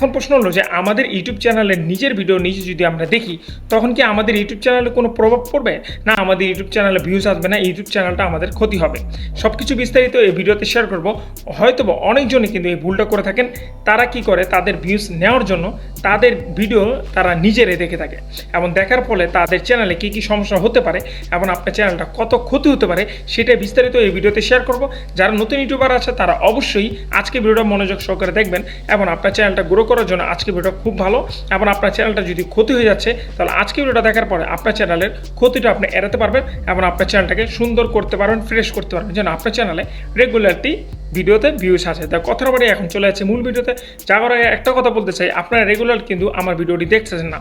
এখন প্রশ্ন হলো যে আমাদের ইউটিউব চ্যানেলের নিজের ভিডিও নিজে যদি আমরা দেখি, তখন কি আমাদের ইউটিউব চ্যানেলে কোনো প্রভাব পড়বে? না, আমাদের ইউটিউব চ্যানেলে ভিউজ আসবে না, ইউটিউব চ্যানেলটা আমাদের ক্ষতি হবে। সব কিছু বিস্তারিত এই ভিডিওতে শেয়ার করব। হয়তো অনেকজনই কিন্তু এই ভুলটা করে থাকেন। তারা কি করে? তাদের ভিউজ নেওয়ার জন্য তাদের ভিডিও তারা নিজেরাই দেখে থাকে। এবং দেখার ফলে তাদের চ্যানেলে কি কি সমস্যা হতে পারে এবং আপনার চ্যানেলটা কত ক্ষতি হতে পারে সেটা বিস্তারিত এই ভিডিওতে শেয়ার করব। যারা নতুন ইউটিউবার আছে, তারা অবশ্যই আজকে ভিডিওটা মনোযোগ সহকারে দেখবেন এবং আপনার চ্যানেলটা গ্রো করার জন্য আজকে ভিডিওটা খুব ভালো। এবং আপনার চ্যানেলটা যদি ক্ষতি হয়ে যাচ্ছে, তাহলে আজকে ভিডিওটা দেখার পরে আপনার চ্যানেলের ক্ষতিটা আপনি এড়াতে পারবেন এবং আপনার চ্যানেলটাকে সুন্দর করতে পারবেন ফ্রেশ করতে পারবেন। যেন আপনার চ্যানেলে রেগুলারটি ভিডিওতে ভিউস আছে তাই কথার বাড়ি এখন চলে যাচ্ছে মূল ভিডিওতে। যাওয়ার আগে একটা কথা বলতে চাই, আপনারা রেগুলার কিন্তু আমার ভিডিওটি দেখতেছেন না।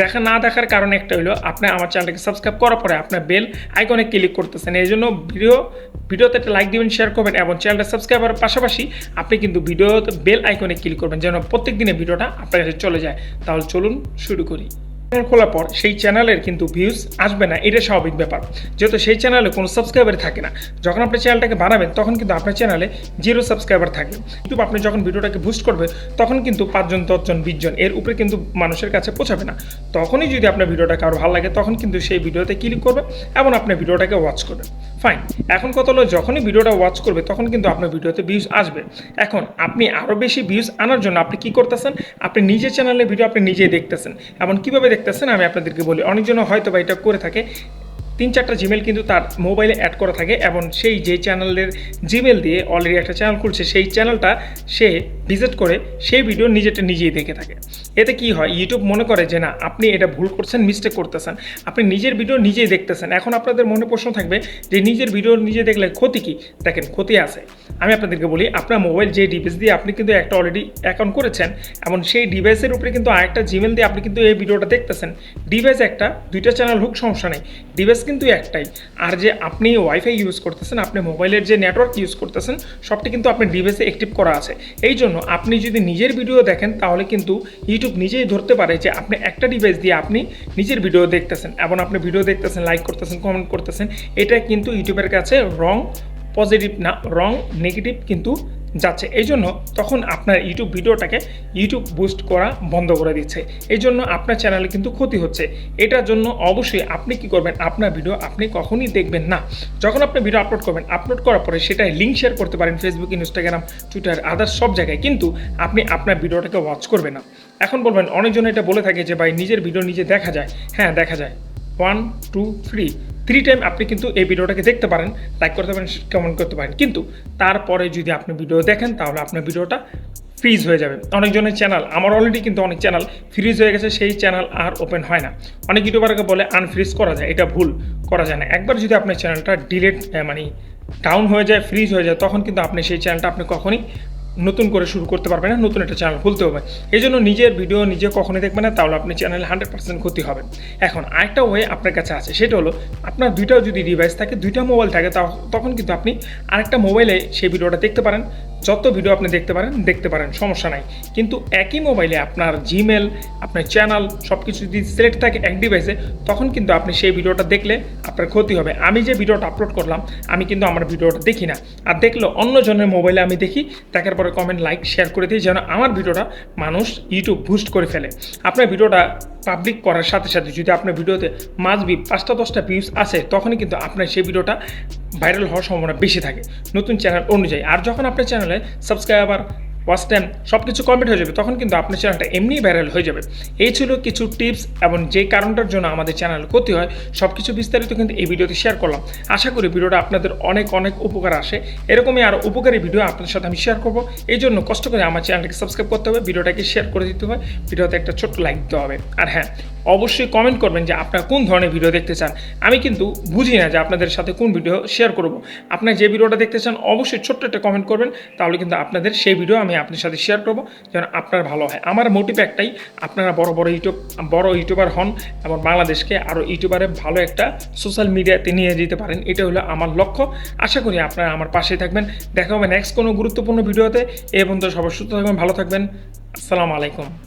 দেখা না দেখার কারণে একটা হলো আপনি আমার চ্যানেলটাকে সাবস্ক্রাইব করার পরে আপনার বেল আইকনে ক্লিক করতেছেন। এই জন্য ভিডিও ভিডিওতে একটা লাইক দিবেন শেয়ার করবেন এবং চ্যানেলটা সাবস্ক্রাইব করার পাশাপাশি আপনি কিন্তু ভিডিওতে বেল আইকনে ক্লিক করবেন যেন প্রত্যেক দিনের ভিডিওটা আপনার কাছে চলে যায়। তাহলে চলুন শুরু করি। খোলার পর সেই চ্যানেলের কিন্তু ভিউজ আসবে না, এটা স্বাভাবিক ব্যাপার। যেহেতু সেই চ্যানেলে কোনো সাবস্ক্রাইবার থাকে না, যখন আপনি চ্যানেলটাকে বানাবেন, তখন কিন্তু আপনার চ্যানেলে জিরো সাবস্ক্রাইবার থাকে। কিন্তু আপনি যখন ভিডিওটাকে বুস্ট করবে, তখন কিন্তু পাঁচজন, দশজন, বিশজন, এর উপরে কিন্তু মানুষের কাছে পৌঁছাবে না। তখনই যদি আপনার ভিডিওটা কারও ভালো লাগে, তখন কিন্তু সেই ভিডিওতে ক্লিক করবে এবং আপনার ভিডিওটাকে ওয়াচ করবে। ফাইন এখন কত হলো, যখনই ভিডিওটা ওয়াচ করবে, তখন কিন্তু আপনার ভিডিওতে ভিউজ আসবে। এখন আপনি আরও বেশি ভিউজ আনার জন্য আপনি কি করতেছেন? আপনি নিজের চ্যানেলে ভিডিও আপনি নিজেই দেখতেছেন। এবং কীভাবে দেখতেছেন, আমি আপনাদেরকে বলি অনেকজন হয়তো বা এটা করে থাকে। তিন চারটা জিমেল কিন্তু তার মোবাইলে অ্যাড করা থাকে এবং সেই যে চ্যানেলের জিমেল দিয়ে অলরেডি একটা চ্যানেল খুলছে, সেই চ্যানেলটা সে ভিজিট করে সেই ভিডিও নিজেটা নিজেই দেখে থাকে। এতে কি হয় ইউটিউব মনে করে যে না, আপনি এটা ভুল করছেন মিস্টেক করতেছেন। আপনি নিজের ভিডিও নিজেই দেখতেছেন। এখন আপনাদের মনে প্রশ্ন থাকবে যে নিজের ভিডিও নিজে দেখলে ক্ষতি কি? দেখেন, ক্ষতি আছে। আমি আপনাদেরকে বলি, আপনার মোবাইল যে ডিভাইস দিয়ে আপনি কিন্তু একটা অলরেডি অ্যাকাউন্ট করেছেন এবং সেই ডিভাইসের উপরে কিন্তু আরেকটা জিমেল দিয়ে আপনি কিন্তু এই ভিডিওটা দেখতেছেন। ডিভাইস একটা, দুইটা চ্যানেল হোক, সমস্যা নেই। ডিভাইস কিন্তু একটাই। আর যে আপনি ওয়াইফাই ইউজ করতেছেন, আপনি মোবাইলের যে নেটওয়ার্ক ইউজ করতেছেন, সবটি কিন্তু আপনার ডিভাইসে অ্যাক্টিভ করা আছে। এই জন্য আপনি যদি নিজের ভিডিও দেখেন, তাহলে কিন্তু ইউটিউব নিজেই ধরতে পারে যে আপনি একটা ডিভাইস দিয়ে আপনি নিজের ভিডিও দেখতেছেন। এবং আপনি ভিডিও দেখতেছেন লাইক করতেছেন কমেন্ট করতেছেন, এটা কিন্তু ইউটিউবের কাছে রং পজিটিভ না রং নেগেটিভ কিন্তু যাচ্ছে। এই জন্য তখন আপনার ইউটিউব ভিডিওটাকে ইউটিউব বুস্ট করা বন্ধ করে দিচ্ছে। এই জন্য আপনার চ্যানেলে কিন্তু ক্ষতি হচ্ছে। এটার জন্য অবশ্যই আপনি কি করবেন? আপনার ভিডিও আপনি কখনই দেখবেন না। যখন আপনি ভিডিও আপলোড করবেন আপলোড করার পরে সেটাই লিঙ্ক শেয়ার করতে পারেন ফেসবুক ইনস্টাগ্রাম টুইটার আদার্স সব জায়গায়। কিন্তু আপনি আপনার ভিডিওটাকে ওয়াচ করবেন না। এখন বলবেন, অনেকজন এটা বলে থাকে যে, ভাই, নিজের ভিডিও নিজে দেখা যায়। হ্যাঁ দেখা যায়। One two three three time আপনি কিন্তু এই ভিডিওটাকে দেখতে পারেন লাইক করতে পারেন কমেন্ট করতে পারেন। কিন্তু তারপরে যদি আপনি ভিডিও দেখেন, তাহলে আপনার ভিডিওটা ফ্রিজ হয়ে যাবে। অনেকজনের চ্যানেল আমার অলরেডি কিন্তু অনেক চ্যানেল ফ্রিজ হয়ে গেছে, সেই চ্যানেল আর ওপেন হয় না। অনেক ইউটিউবারকে বলে আনফ্রিজ করা যায়, এটা ভুল, করা যায় না। একবার যদি আপনার চ্যানেলটা ডিলেট মানে ডাউন হয়ে যায় ফ্রিজ হয়ে যায়, তখন কিন্তু আপনি সেই চ্যানেলটা আপনি কখনই নতুন করে শুরু করতে পারবে না, নতুন একটা চ্যানেল খুলতে হবে। এই জন্য নিজের ভিডিও নিজে কখনোই দেখবেন না, তাহলে আপনি চ্যানেলে হান্ড্রেড পার্সেন্ট ক্ষতি হবে। এখন আরেকটা ওয়ে আপনার কাছে আছে, সেটা হলো আপনার দুইটা যদি ডিভাইস থাকে, দুইটা মোবাইল থাকে তখন কিন্তু আপনি আরেকটা মোবাইলে সেই ভিডিওটা দেখতে পারেন। যত ভিডিও আপনি দেখতে পারেন দেখতে পারেন, সমস্যা নাই। কিন্তু একই মোবাইলে আপনার জিমেল আপনার চ্যানেল সব কিছু যদি সিলেক্ট থাকে এক ডিভাইসে তখন কিন্তু আপনি সেই ভিডিওটা দেখলে আপনার ক্ষতি হবে। আমি যে ভিডিওটা আপলোড করলাম, আমি কিন্তু আমার ভিডিওটা দেখি না। আর দেখল অন্যজনের মোবাইলে আমি দেখি, দেখার পরে কমেন্ট লাইক শেয়ার করে দিই যেন আমার ভিডিওটা মানুষ ইউটিউব বুস্ট করে ফেলে। আপনার ভিডিওটা পাবলিক করার সাথে সাথে যদি আপনার ভিডিওতে মাছ বি পাঁচটা, দশটা ভিউজ আসে, তখনই কিন্তু আপনার সেই ভিডিওটা ভাইরাল হওয়ার সম্ভাবনা বেশি থাকে। নতুন চ্যানেল অনুযায়ী। আর যখন আপনার চ্যানেলে সাবস্ক্রাইবার ওয়াচ টাইম সব কিছু কমপ্লিট হয়ে যাবে, তখন কিন্তু আপনার চ্যানেলটা এমনিই ভাইরাল হয়ে যাবে। এই ছিল কিছু টিপস এবং যে কারণটার জন্য আমাদের চ্যানেল ক্ষতি হয় সব কিছু বিস্তারিত কিন্তু এই ভিডিওতে শেয়ার করলাম। আশা করি ভিডিওটা আপনাদের অনেক অনেক উপকার আসে। এরকমই আরও উপকারী ভিডিও আপনাদের সাথে আমি শেয়ার করব। এই জন্য কষ্ট করে আমার চ্যানেলটাকে সাবস্ক্রাইব করতে হবে ভিডিওটাকে শেয়ার করে দিতে হবে ভিডিওতে একটা ছোট্ট লাইক দিতে হবে। আর হ্যাঁ অবশ্যই কমেন্ট করবেন যে আপনারা কোন ধরনের ভিডিও দেখতে চান। আমি কিন্তু বুঝি না যে আপনাদের সাথে কোন ভিডিও শেয়ার করব। আপনার যে ভিডিওটা দেখতে চান, অবশ্যই ছোট্ট একটা কমেন্ট করবেন, তাহলে কিন্তু আপনাদের সেই ভিডিও আমি আপনার সাথে শেয়ার করব যেন আপনার ভালো হয়। আমার মোটিভ একটাই, আপনারা বড় বড় ইউটিউব, বড় ইউটিউবার হন এবং বাংলাদেশকে আরও ইউটিউবারে ভালো একটা সোশ্যাল মিডিয়াতে নিয়ে যেতে পারেন। এটা হলো আমার লক্ষ্য। আশা করি আপনারা আমার পাশে থাকবেন। দেখা হবে নেক্সট কোনো গুরুত্বপূর্ণ ভিডিওতে। এ পর্যন্ত সবার সুস্থ থাকবেন, ভালো থাকবেন। আসসালামু আলাইকুম।